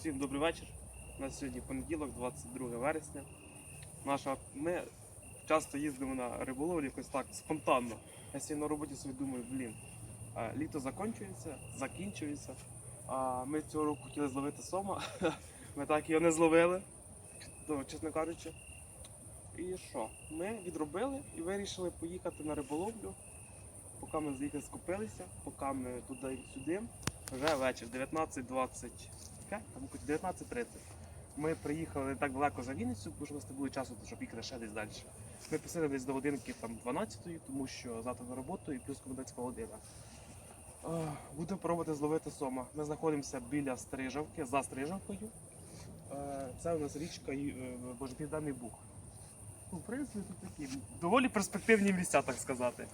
Всім добрий вечір. У нас сьогодні понеділок, 22 вересня. Наша... Ми часто їздимо на риболовлю якось так спонтанно. Я сьогодні на роботі собі думаю, блін, літо закінчується, закінчується. А ми цього року хотіли зловити сома. Ми так його не зловили, чесно кажучи. І що? Ми відробили і вирішили поїхати на риболовлю. Поки ми звідти скупилися, поки ми туди-сюди. Вже вечір, 19.20. Яке? Там 19.30. Ми приїхали не так далеко за Вінницю, бо ж у нас не було часу, щоб їхати ще десь далі. Ми посидили десь до годинки там 12-ї, тому що завтра на роботу і плюс комендантська година. Е, Будемо пробувати зловити сома. Ми знаходимося біля Стрижавки, за Стрижавкою. Е, Це у нас річка е, Боже, Південний Буг. Ну, в принципі, тут такі доволі перспективні місця, так сказати.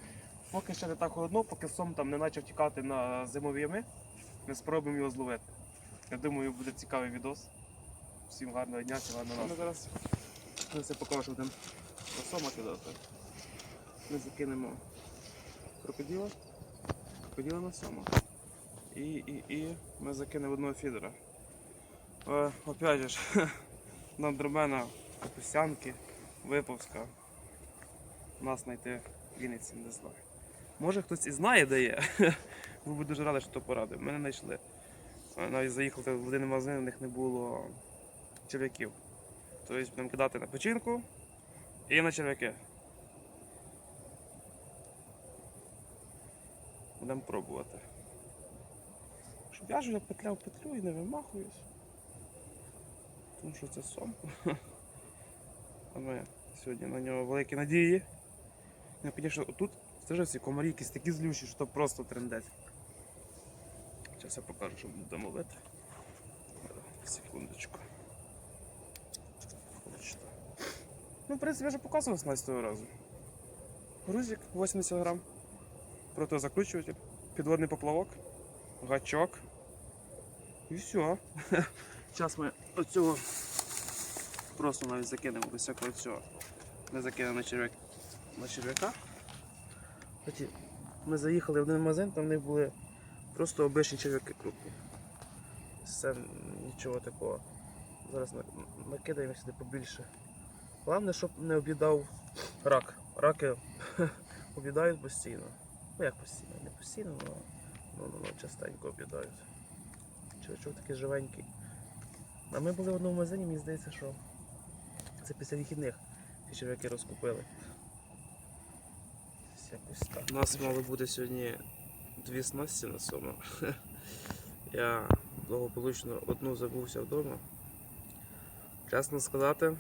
Поки ще не так холодно, поки сом там не почав тікати на зимові ями, ми спробуємо його зловити. Я думаю, буде цікавий відос. Всім гарного дня, всім гарного настрою. Ми зараз ми все покажемо будемо сома кидати. Ми закинемо крокодила, крокодила на сома. І, і, і ми закинемо одного фідера. Е, опять же, ж, на дромена капусянки, виповська. Нас знайти в Вінниці не знаю. Може хтось і знає, де є. Був би дуже радий, що то порадив. Ми не знайшли. Навіть заїхали в один магазин, у них не було черв'яків. Тобто будемо кидати на печінку і на черв'яки. Будемо пробувати. Щоб я ж вже петляв петлю і не вимахуюсь. Тому що це сом. А ми сьогодні на нього великі надії. Ну, звісно, тут стежаться комарі якісь такі злющі, що просто трендець. Зараз я покажу, що будемо ловити. Секундочку. Ну, в принципі, я вже показував 16 разу. Грузик 80 грам. Протизакручуватель, підводний поплавок, гачок. І все. Зараз ми оцього просто навіть закинемо без всякого цього. Ми закинемо на черв'як на черв'яка. Ми заїхали в один магазин, там в них були просто обичні черв'яки крупні. Все нічого такого. Зараз на- накидаємо сюди побільше. Головне, щоб не об'їдав рак. Раки об'їдають постійно. Ну як постійно, не постійно, але ну, ну, ну, частенько об'їдають. Червячок такий живенький. А ми були в одному магазині, мені здається, що це після вихідних ці черв'яки розкупили. Якось так. У нас мало бути сьогодні дві снасті на сому. Я благополучно одну забувся вдома. Чесно сказати,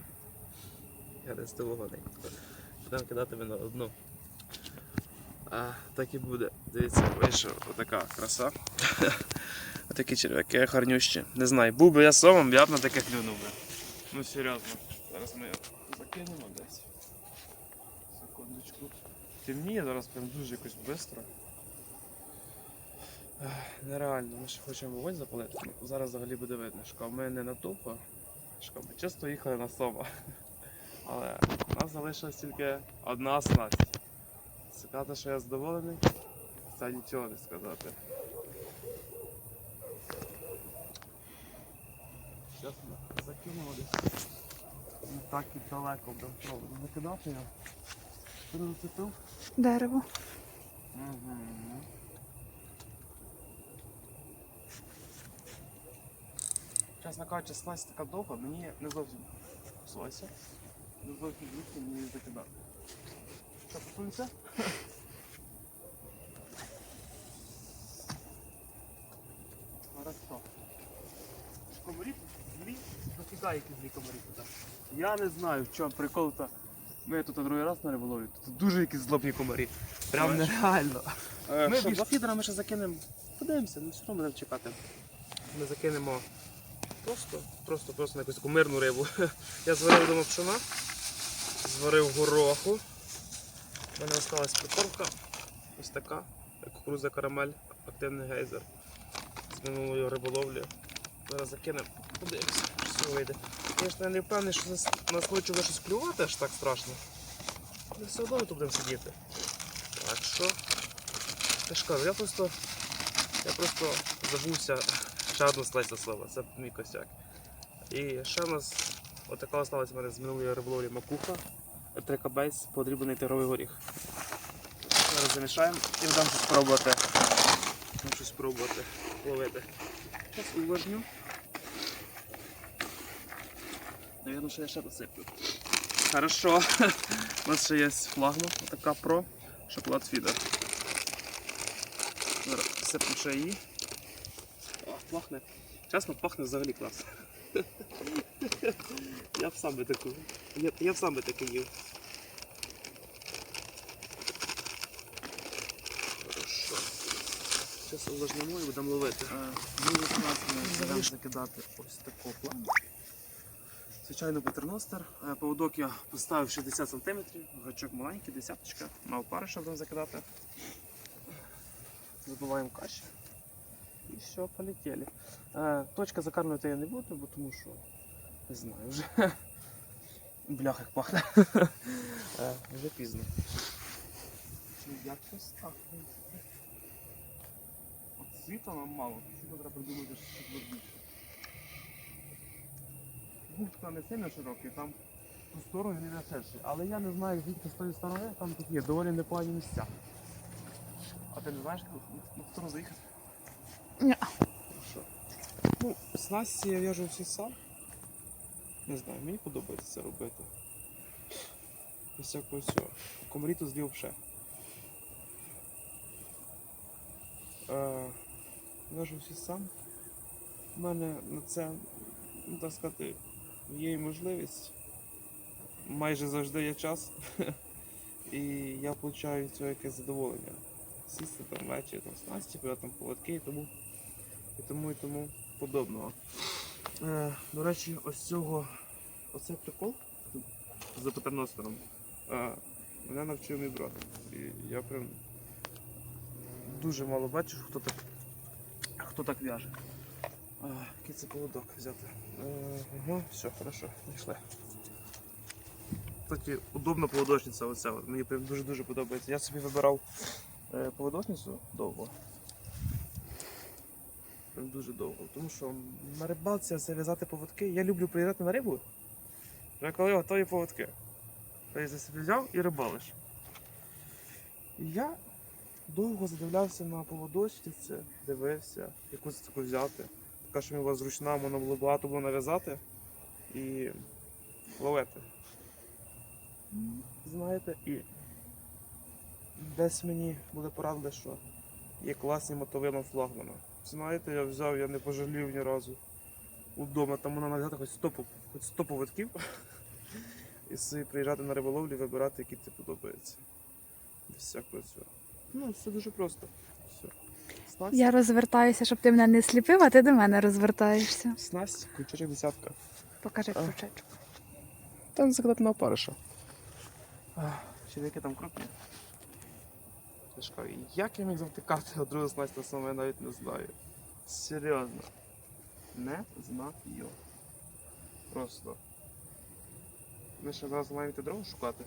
я не здивований. Будемо кидати на одну. А, так і буде. Дивіться, вийшов отака краса. Отакі черв'яки гарнющі. Не знаю, був би я сомом, я б на таке клюнув би. Ну серйозно. Зараз ми закинемо десь. Секундочку. Темніє зараз прям дуже якось швидко. Нереально, ми ще хочемо вогонь запалити. Зараз взагалі буде видно, що ми не на тупо, що ми чисто їхали на сома. Але у нас залишилась тільки одна снасть. Сказати, що я задоволений, це нічого не сказати. Зараз ми закинемо. Не так і далеко пробувати закидати його. Не? Дерево. Угу. Чесно кажучи, снасть така довга, мені не зовсім слайся. Не зовсім звідки мені закидати. Що, поплився? Хорошо. Комарі злі, дофіга які злі комарі туди. Я не знаю, в чому прикол то. Ми тут другий раз на риболовлі, тут дуже якісь злобні комарі. Прям нереально. Ми більш фідерами ще закинемо. Подивимося, ну все одно будемо чекати. Ми закинемо просто, просто, просто на якусь таку мирну рибу. Я зварив вдома пшона, зварив гороху. У мене залишилась прикормка. Ось така. Кукуруза карамель, активний гейзер. З минулої риболовлі. Зараз закинемо. Подивимося, що цього вийде. Я не впевнений, що нас- нас хоче вже щось клювати аж так страшно. Але все одно ми тут будемо сидіти. Так що. Ж кажу, я просто. Я просто забувся ще одна слайса слова, це мій косяк. І ще у нас отака осталась в мене з минулої риболовлі макуха, трекабейс, подріблений тигровий горіх. Зараз замішаємо і дам щось спробувати. Щось спробувати ловити. Зараз уважню. Навірно, що я ще досиплю. Хорошо. У нас ще є флагман, така про шоколад фідер. Зараз сипну ще її. Пахне. Чесно, пахне взагалі клас. Я б сам би таку. Я, я б сам би таке їв. Хорошо. Зараз увлажнемо і будемо ловити. Ми власне будемо закидати ось такого плану. Звичайно, патерностер. Е, Поводок я поставив 60 см, гачок маленький, десяточка. На опариша будемо закидати. Забиваємо каші. І все, полетіли. Е, Точка закармлювати я не буду, бо тому що не знаю вже. Блях як пахне. Е, Вже пізно. Якось так. От світла нам мало, світла треба придумати щось більше. Губка не сильно широкий, там ту сторону не ширший. Але я не знаю, звідки з тої сторони, там такі доволі непогані місця. А ти не знаєш, на на сторону заїхати? Ні. Ну, снасті я в'яжу всі сам. Не знаю, мені подобається це робити. Ось всякого всього. Комаріту злів ще. Е, в'яжу всі сам. У мене на це, ну так сказати, є і можливість. Майже завжди є час. І я отримую від цього якесь задоволення. Сісти там ввечері, там снасті, коли там поводки і тому, і тому, і тому подобного. Е, до речі, ось цього, оцей прикол за патерностером е, мене навчив мій брат. І я прям дуже мало бачу, хто так, хто так в'яже. А, який це поводок взяти? Е, ага, все, хорошо, знайшли. Кстати, удобна поводочниця оця. Мені прям дуже-дуже подобається. Я собі вибирав е, поводочницю довго. Дуже довго. Тому що на рибалці це в'язати поводки. Я люблю приїжджати на рибу. Вже коли готові поводки. Ти за собі взяв і рибалиш. Я довго задивлявся на поводочниці, дивився, якусь таку взяти. Така, що була зручна, можна було багато було нав'язати і ловити. Знаєте, і десь мені буде порадили, що є класні мотовила флагмана. Знаєте, я взяв, я не пожалів ні разу. Удома там можна взяти хоч 100, хоч 100 поводків і собі приїжджати на риболовлю вибирати, які тобі подобаються. Без всякого цього. Ну, все дуже просто. Все. Снасть, Я розвертаюся, щоб ти мене не сліпив, а ти до мене розвертаєшся. снасть, ключочок десятка. Покажи А. Там на опариша. Черв'яки там крупні. Я як я міг завтикати, другу снасть на саме навіть не знаю. Серйозно. Не знаю. Просто. Ми ще зараз маємо йти дрова шукати.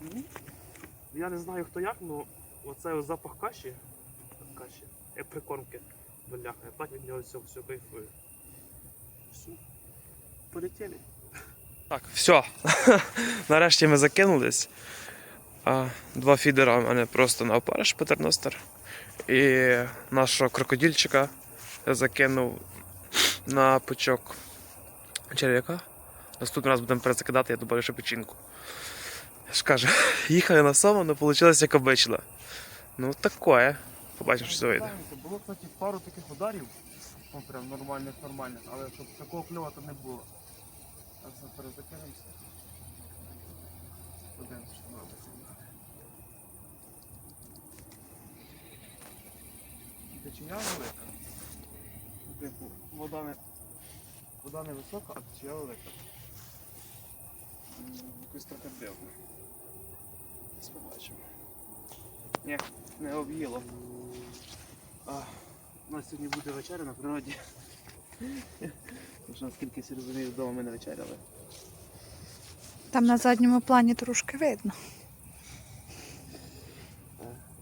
Ну, Я не знаю хто як, але оцей ось запах каші. Каші. Як прикормки. Бляха, я так від нього все, все кайфую. Все. Полетіли. Так, все. Нарешті ми закинулись. Два фідера у мене просто на опариш патерностер. І нашого крокодильчика я закинув на пучок черв'яка. Наступний раз будемо перезакидати, я добавлю ще печінку. Я ж кажу, їхали на само, але вийшло як обично. Ну таке. Побачимо, що це вийде. Було, кстати, пару таких ударів, ну прям нормальних, нормальних, але щоб такого кльова то не було. Так, перезакинемося. Подивимося, що нам Течія велика. Типу, вода не, вода не висока, а течія велика. Якось трохи дивно. Зараз побачимо. Ні, не об'їло. У нас сьогодні буде вечеря на природі. Тому що наскільки всі розуміють, вдома ми не вечеряли. Там на задньому плані трошки видно.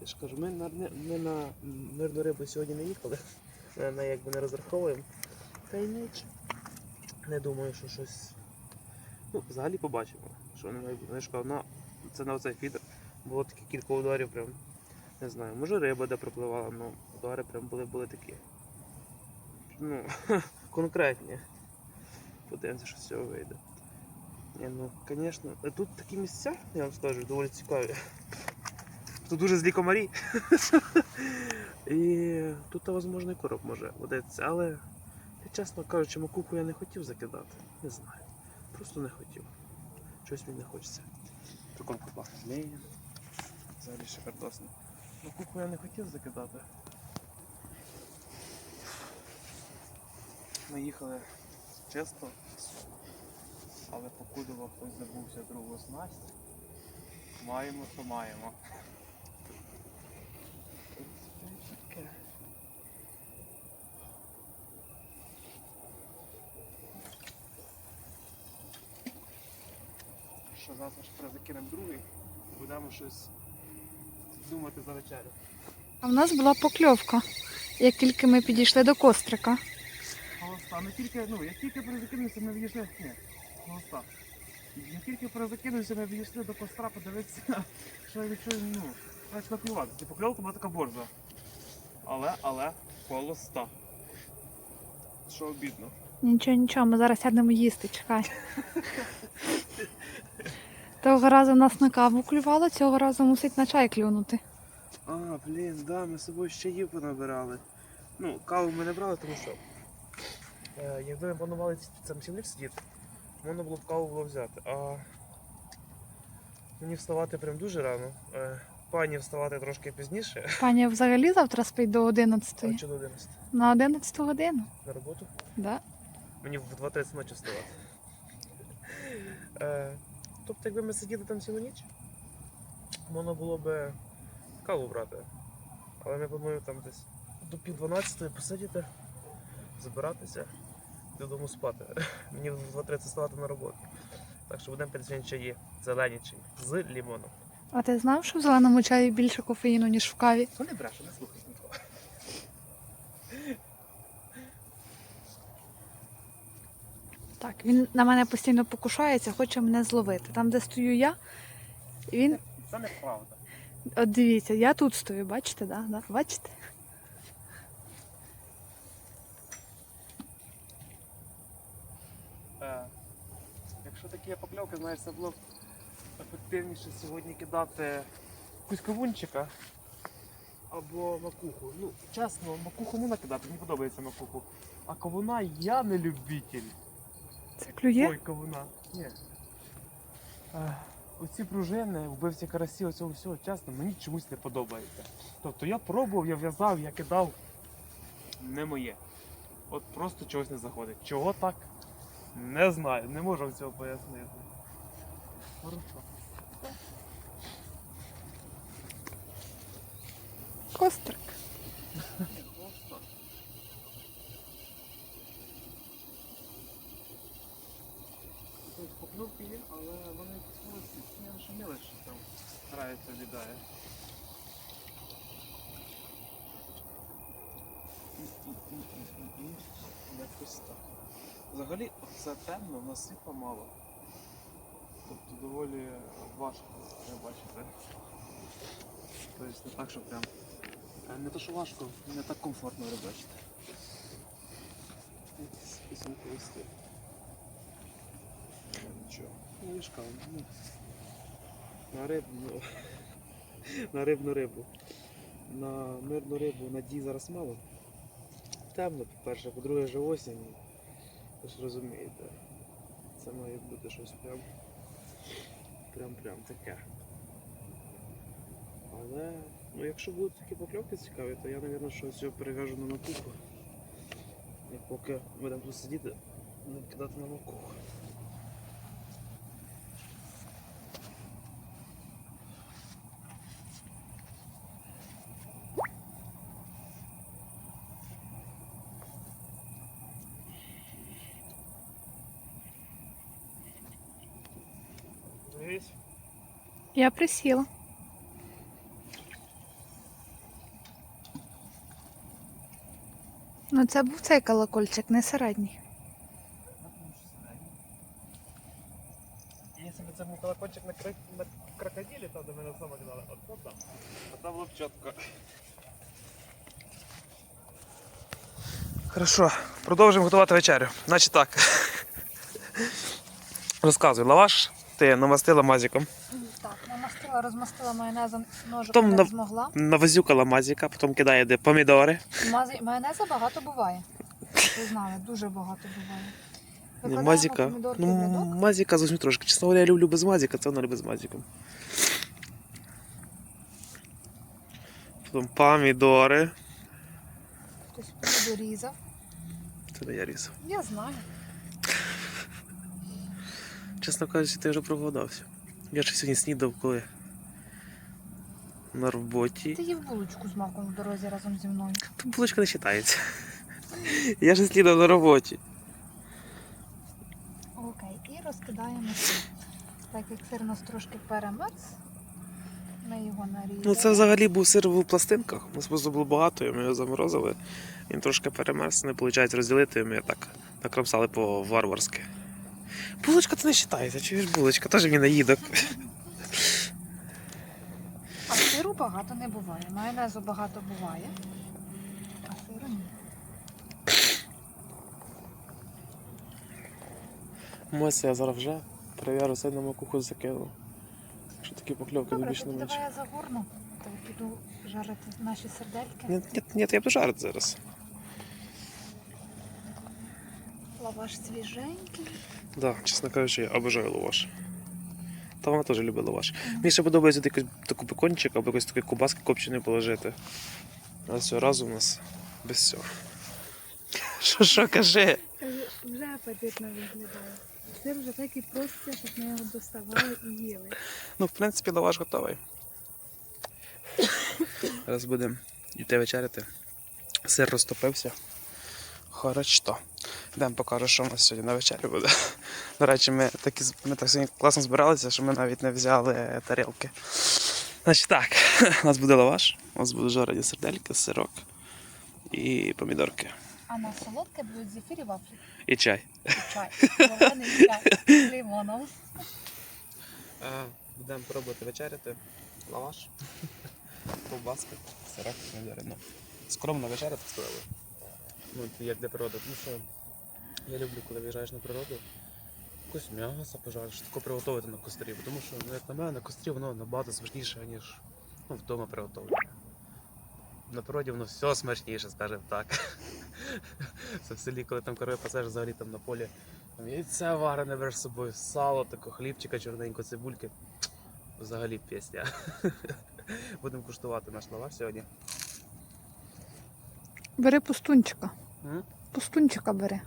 Е, ж кажу, ми на, не- ми на мирну рибу сьогодні не їхали. Ми на неї якби не розраховуємо. Та й ніч. Не думаю, що щось. Ну, взагалі побачимо, що не має бути. Я ж кажу, на, це на оцей фідер. Було такі кілька ударів, прям. Не знаю, може риба де пропливала, але удари прям були, були такі. Ну, конкретні. Подивимося, що з цього вийде. Ні, ну, звісно, тут такі місця, я вам скажу, доволі цікаві. Тут дуже злі комарі. І тут, можливо, і короб може водитися, але, чесно кажучи, макуху я не хотів закидати. Не знаю. Просто не хотів. Щось мені не хочеться. Прикормка пахне змієм. Взагалі шикардосно. Макуху я не хотів закидати. Ми їхали чисто, але покудово хтось забувся другу снасть. Маємо, що маємо. Що завтра ж закинемо другий, будемо щось думати за вечерю. А в нас була покльовка, як тільки ми підійшли до кострика. Холоста. Ми тільки, ну, як тільки перезакинувся, ми відійшли. Ні, холоста. Як тільки перезакинувся, ми відійшли до костра, подивитися, що я відчую, ну, навіть наплювати. Ці покльовка була така борза. Але, але, холоста. Що обідно. Нічого, нічого, ми зараз сядемо їсти, чекай. Того разу нас на каву клювало, цього разу мусить на чай клюнути. А, блін, да, ми з собою ще їв понабирали. Ну, каву ми не брали, тому що. Е, якби ми планували там сім'ї сидіти, можна було б каву було взяти. А мені вставати прям дуже рано. Е, пані вставати трошки пізніше. Пані взагалі завтра спить до А 11. чи до 11 На 11 годину. на роботу. Да? Мені в 2.30 ночі вставати. Е, тобто, якби ми сиділи там цілу ніч, можна було б каву брати. Але ми плануємо там десь до пів 12 посидіти, забиратися, додому спати. Мені в 2.30 вставати на роботу. Так що будемо пити чаї, зелені чаї, з лімоном. А ти знав, що в зеленому чаї більше кофеїну, ніж в каві? Ну не бреше, не слухай нікого. Так, він на мене постійно покушається, хоче мене зловити. Там, де стою я, він. Це неправда. От дивіться, я тут стою, бачите, да? Да? Бачите? Е, якщо такі покльовки, знаєш, це було б ефективніше сьогодні кидати якусь кавунчика або макуху. Ну, чесно, макуху можна кидати, мені подобається макуху. А кавуна я не любитель. Це клює? Ой, кавуна. Ні. Е, оці пружини, вбивці карасі, оцього всього, чесно, мені чомусь не подобається. Тобто я пробував, я в'язав, я кидав. Не моє. От просто чогось не заходить. Чого так? Не знаю, не можу цього пояснити. Хорошо. Кострик. Тут покльовки є, але вони ще мілиш, що там грається, лідає. Якось так. Взагалі, це темно, в нас світла мало. Тобто доволі важко, ви бачите. Тобто не так, що прям. е, Не то, що важко, не так комфортно рибачити. Якісь пісеньки листи. Нічого. Ну, я ну, на рибну, на рибну рибу. На мирну рибу надій зараз мало. Темно, по-перше, по-друге, вже осінь. Ви ж розумієте. Це має бути щось прям. Прям-прям таке. Але, ну якщо будуть такі покльовки цікаві, то я, мабуть, щось його перев'яжу на макуху. І поки будемо тут сидіти, не кидати на макуху. Я присіла. Ну це був цей колокольчик, не середній. Якщо б це був колокольчик на, крок... на крокодилі, то до мене сама гнали. От там, там. А там було б чітко. Хорошо, продовжуємо готувати вечерю. Значить так. Розказуй, лаваш ти намастила мазіком. Розмастила майонезом, ножик Том не на- змогла. навазюкала мазика, потім кидає де помідори. Мази... Майонеза багато буває. Ви знали, дуже багато буває. Викладаємо мазика. помідорки Ну, в рядок. мазика зовсім трошки. Чесно говоря, я люблю без мазика, це вона любить з мазиком. Потім помідори. Хтось дорізав. Це не я різав. Я знаю. Чесно кажучи, ти вже проголодався. Я ж сьогодні снідав, коли на роботі. Ти їв булочку з маком в дорозі разом зі мною. Тут булочка не вважається. Я ж снідав на роботі. Окей, і розкидаємо сир. Так як сир у нас трошки перемерз, ми його нарізали. Ну це взагалі був сир в пластинках. У нас просто було багато, і ми його заморозили. Він трошки перемерз, не виходить розділити, і ми так накромсали по варварськи. Булочка це не вважається, чуєш булочка, теж мені наїдок. Багато не буває. Майонезу багато буває. А сиру ні. Мося я зараз вже все на макуху закинув. Що такі покльовки Добре, більше не тоді менше. давай я загорну, то піду жарити наші сердельки. Ні, ні, ні, я буду жарити зараз. Лаваш свіженький. Да, чесно кажучи, я обожаю лаваш. Та вона теж любить лаваш. Мені ще подобається якийсь таку бекончик або якось такий кубаски копчений положити. А цього разу у нас без цього. Що, що кажи? Вже апетитно виглядає. Сир вже так і проситься, щоб ми його доставали і їли. Ну, в принципі, лаваш готовий. Зараз будемо йти вечеряти. Сир розтопився. Хорошо. Йдемо покажу, що у нас сьогодні на вечері буде. До речі, ми, такі, ми так сьогодні класно збиралися, що ми навіть не взяли тарілки. Значить так, у нас буде лаваш, у нас будуть жарені сердельки, сирок і помідорки. А на солодке будуть зефірі вафлі І чай. і чай. Зелений чай з лимоном. Будемо пробувати вечеряти. Лаваш, ковбаска, сирок, помідори. Ну, скромно вечеряти сказали. Ну, як для природи. Тому що я люблю, коли виїжджаєш на природу, якось м'ясо пожариш, тако приготувати на кострі. Тому що, ну, як на мене, на кострі воно набагато смачніше, ніж ну, вдома приготовлене. На природі воно все смачніше, скажімо так. Це в селі, коли там корови пасеш взагалі там на полі. Там яйце варене береш з собою, сало, тако, хлібчика чорненько, цибульки. Взагалі пісня. Будемо куштувати наш лаваш сьогодні. Бери пустунчика. М? Пустунчика бери.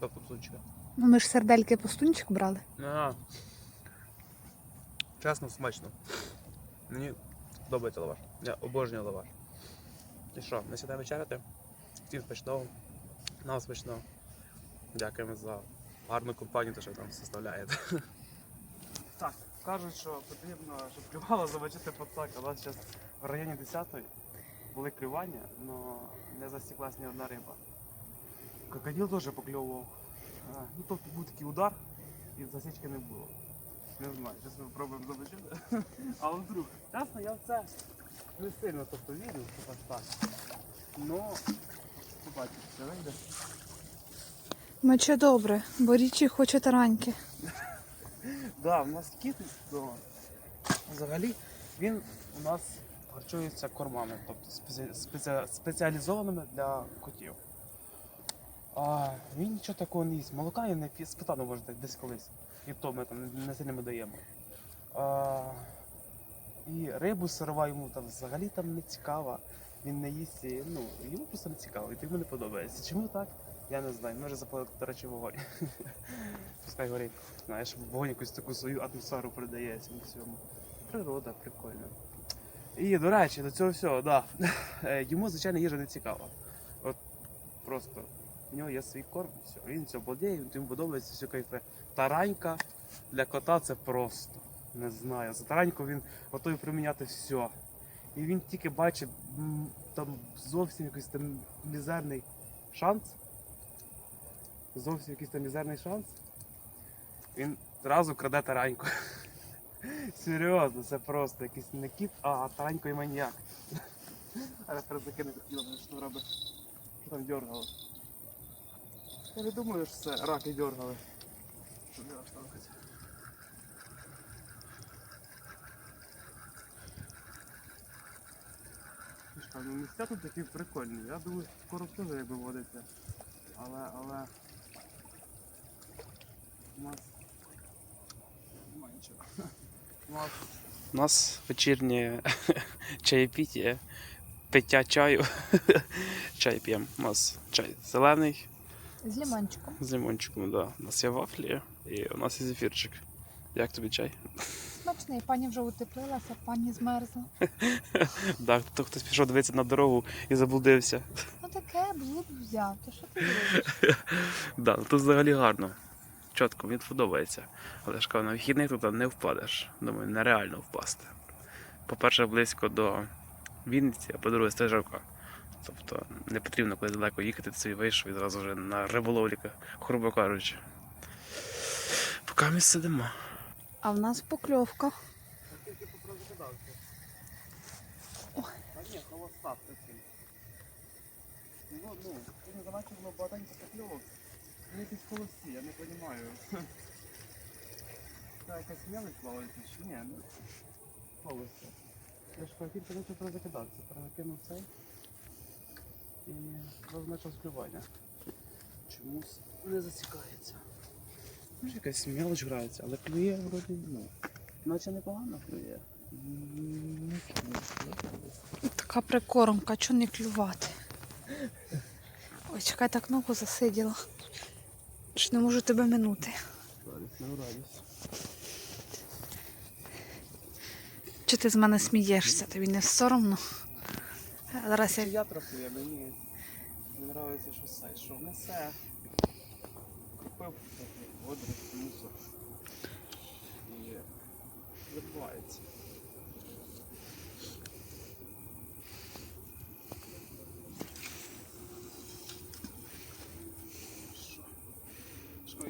Тобто псучка. Ну ми ж сердельки пустунчик брали. А. Чесно, смачно. Мені подобається лаваш. Я обожнюю лаваш. І що, ми сідаємо вечеряти. Всім смачного. Нам смачного. Дякуємо за гарну компанію, те, що ви нам составляєте. Так, кажуть, що потрібно, щоб клювало замочити пацак. У нас зараз в районі 10-ї були клювання, але не засіклась ні одна риба. Крокодил теж покльовував. А, Ну, тобто був такий удар, і засічки не було. Не знаю, зараз ми спробуємо замочити. А вдруг, чесно, я в це не сильно тобто, вірю, що аж так. Ну, побачимо, що вийде. Мече добре, бо річі хоче тараньки. Да, у нас кіт вдома. Взагалі він у нас харчується кормами, тобто спеці- спеці- спеціалізованими для котів. А, він нічого такого не їсть. Молока він не п'є, спитано може десь- колись. І то ми там не- не сильно ми даємо. А, і рибу сирова йому там взагалі там не цікава. Він не їсть, і, ну, йому просто не цікаво, і йому не подобається. Чому так? Я не знаю. Може запалити, до речі, вогонь. Пускай горить. Знаєш, вогонь якусь таку свою атмосферу передає цьому всьому. Природа прикольна. І, до речі, до цього всього, да. Е, Йому, звичайно, їжа не цікава. От просто в нього є свій корм, все. Він все обладає, йому подобається, все кайфе. Таранька для кота це просто. Не знаю. За тараньку він готовий приміняти все. І він тільки бачить там зовсім якийсь там мізерний шанс, зовсім якийсь там мізерний шанс, він зразу краде тараньку. Серйозно, це просто якийсь не кіт, а таранько і маніяк. Але зараз закине хотіло, що робить. Що там дергало. Я не думаю, що це раки. Слушай, ну місця тут такі прикольні. Я думаю, скоро теж якби водиться. Але, але... У нас... Нема. У нас У нас вечірнє чаєпіття, пиття чаю. Чай п'ємо. У нас чай зелений З лімончиком. з лимончиком, да. У нас є вафлі і у нас є зефірчик. Як тобі чай? Смачний, пані вже утеплилася, пані змерзла. Да, то хтось пішов дивитися на дорогу і заблудився. Ну таке блуд взяв. То що ти робиш? Да, ну тут взагалі гарно. Чітко, мені подобається. Але ж кажу, на вихідних тут не впадеш. Думаю, нереально впасти. По-перше, близько до Вінниці, а по-друге, стежавка. Тобто не потрібно кудись далеко їхати, ти собі вийшов і зразу вже на риболовлі, грубо кажучи. Поки ми сидимо. А в нас покльовка. Ой. Та ні, холостав такий. Ну, ну, ти не бачив, воно багатенько покльовок. Ну якісь холості, я не розумію. Це якась мелочь плавається чи ні? Ну, холості. Я ж хотів, коротше, про закидався. Перекинув цей. І розпочав співання. Чомусь не засікається. Ну, якась мелочь грається, але клює вроді, ну, наче непогано клює. Клює. Така прикормка, чого не клювати. Ой, чекай, так ногу засиділа. Ж не можу тебе минути. Чи ти з мене смієшся? Тобі не соромно? Зараз я Я трохи, мені не подобається, що це, що несе. Купив водорості, мусор. І відбувається.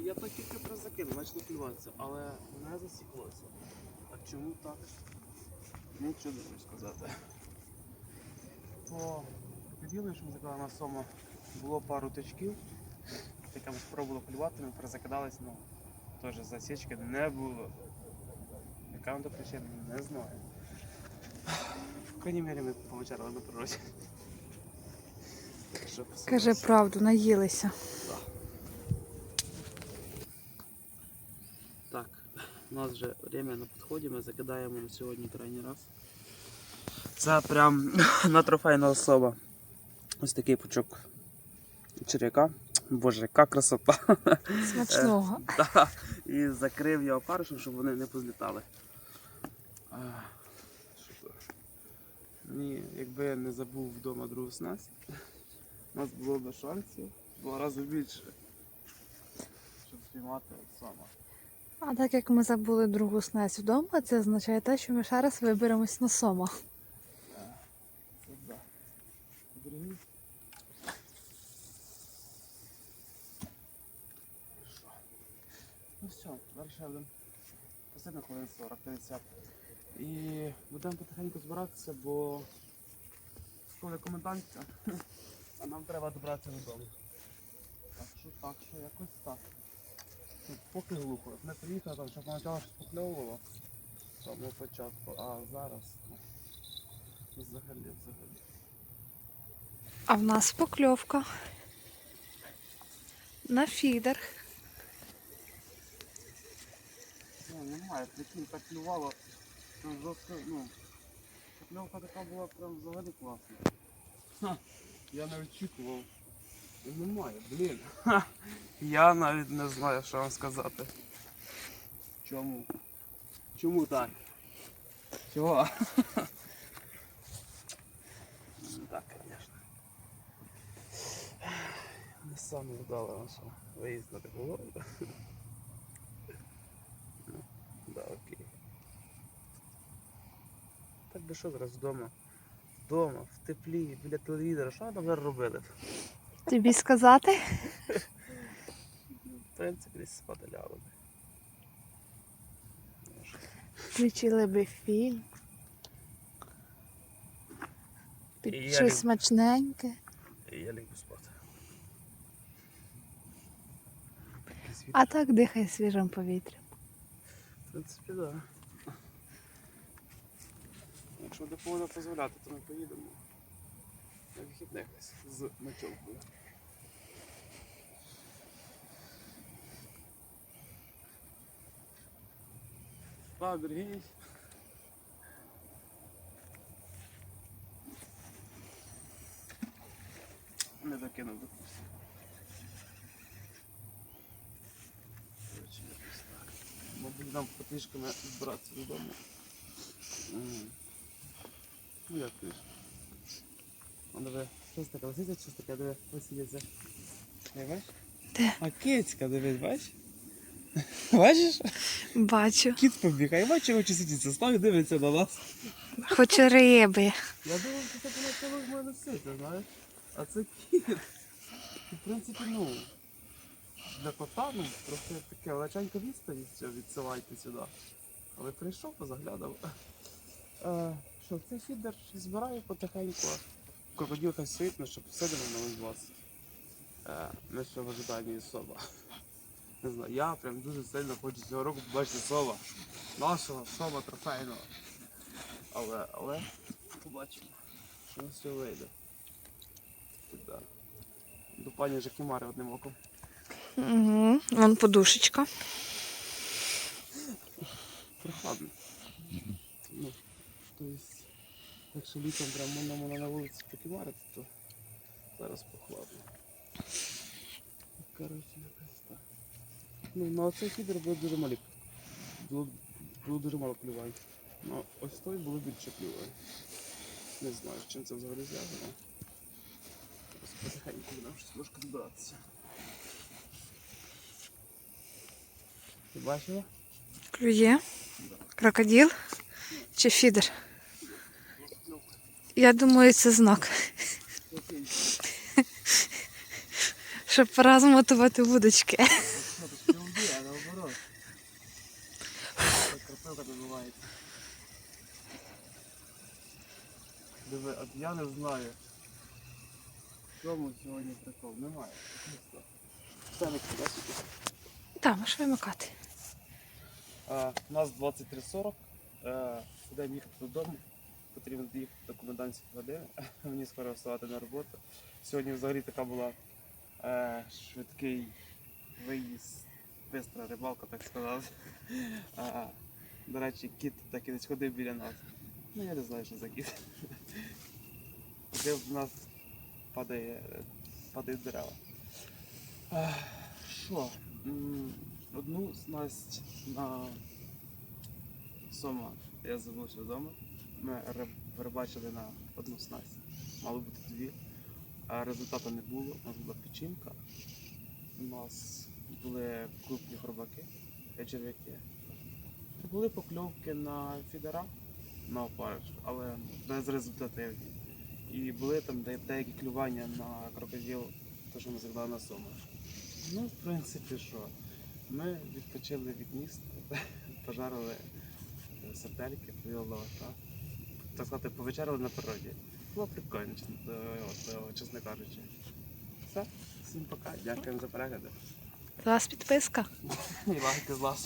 Я так тільки про закинув, значить не клюватися, але не засіклося. А чому так? Нічого не можу сказати. По ми закидали на сома, було пару тичків. Таке ми спробували полювати, ми перезакидались, ну теж засічки не було. Яка вам то причина, не знаю. В крайній мірі ми повечеряли на природі. Кажи правду, наїлися. Так, у нас вже время на підході, ми закидаємо на сьогодні крайній раз. Це прям на трофейна особа. Ось такий пучок черв'яка. Боже, яка красота. Смачного. Та, І закрив його паришем, щоб вони не позлітали. А. Ні, якби я не забув вдома другу снасть, у нас було б шансів два рази більше. Щоб спіймати саме. А так як ми забули другу снасть вдома, це означає те, що ми ще раз виберемось на сома. Це да. Дорогі. Що? Ну все, далі ще будемо посидимо хвилин 40-50. І будемо потихеньку збиратися, бо школи комендантська, а нам треба добратися додому. Так що так, що якось так. Ну, Поки глухо. От Ми приїхали, там, щоб поначалу щось покльовувало самого початку, а зараз ну, взагалі, взагалі. А в нас покльовка. На фідер. Ну, немає, прикинь, так клювало, що жорстко, ну, покльовка така була прям взагалі класна. Ха, я не очікував. І Немає, блін. Я навіть не знаю, що вам сказати. Чому? Чому так? Чого? Ну, Так, звісно. Не саме вдало наша виїзд на риболовлю. Ну, да, окей. Так би що зараз вдома? Вдома, в теплі, біля телевізора, що там зараз робили? Тобі сказати? В принципі, десь спати лягли. Включили би фільм. Під І я щось люблю. смачненьке. І я ліг спати. А так дихай свіжим повітрям. Принципі, так. Да. Якщо буде погода дозволяти, то ми поїдемо на вихідних з ночовкою. Па, берегись. Не докинув до курсу. Коротше, якось так. Мабуть, нам потрішками збиратися додому. Ну як ти ж? Диви, щось таке лисиця, щось таке, диви, посидиться. Не бачиш? Де? А кицька, дивись, бачиш? Бачиш? Бачу. Кіт побіг, а я бачу, очі сидіться, став дивиться на нас. Хочу риби. Я думав, що це було ціло в мене сити, знаєш? А це кіт. В принципі, ну, для кота, ну, трохи таке величенька відстань від- від села йти сюди. Але прийшов, позаглядав. Е, що, цей фідер збираю потихеньку. Крокодилка світно, щоб посидимо на весь вас. Е, ми ще в ожиданні соба. Не знаю, я прям дуже сильно хочу цього року побачити соба. Нашого соба трофейного. Але, але побачимо, що на все вийде. До пані Жакімари одним оком. Угу. Вон подушечка. Прохладно. Ну, то есть, якщо літом прям можна, на вулиці покімарити, то зараз прохладно. Коротше, якось так. Ну, на оцей фідер було дуже малі. Було, було дуже мало клювань. Ну, ось той було більше клювань. Не знаю, з чим це взагалі зв'язано. Потихеньку будемо щось трошки збиратися. Ти бачила? Клює. Крокодил чи фідер? Я думаю, це знак. Щоб пора змотувати вудочки. Диви, от я не знаю. В чому сьогодні прикол? Немає. Ніхто. Все не. Так, можеш вимикати. У нас 23.40. Е, Будемо їхати додому. Потрібно доїхати до комендантської години. Мені скоро вставати на роботу. Сьогодні взагалі така була е, швидкий виїзд, бистра рибалка, так сказати. До речі, кіт так і десь ходив біля нас. Ну я не знаю, що за кіт. Ходив в нас падає, падають дерева. Що? Одну снасть на сома я забувся вдома. Ми рибачили на одну снасть. Мало бути дві. А результату не було. У нас була печінка. У нас були крупні хробаки, е, черв'яки. Були покльовки на фідера, на опариш, але безрезультативні. І були там деякі клювання на крокодил, те, що ми загнали на сома. Ну, в принципі, що? Ми відпочили від міста, пожарили е, сардельки, поїли. Так сказати, повечерили на природі. Було прикольно, чесно, е, е, чесно кажучи. Все, всім пока, дякуємо за перегляди. Вас підписка. І лайки з вас.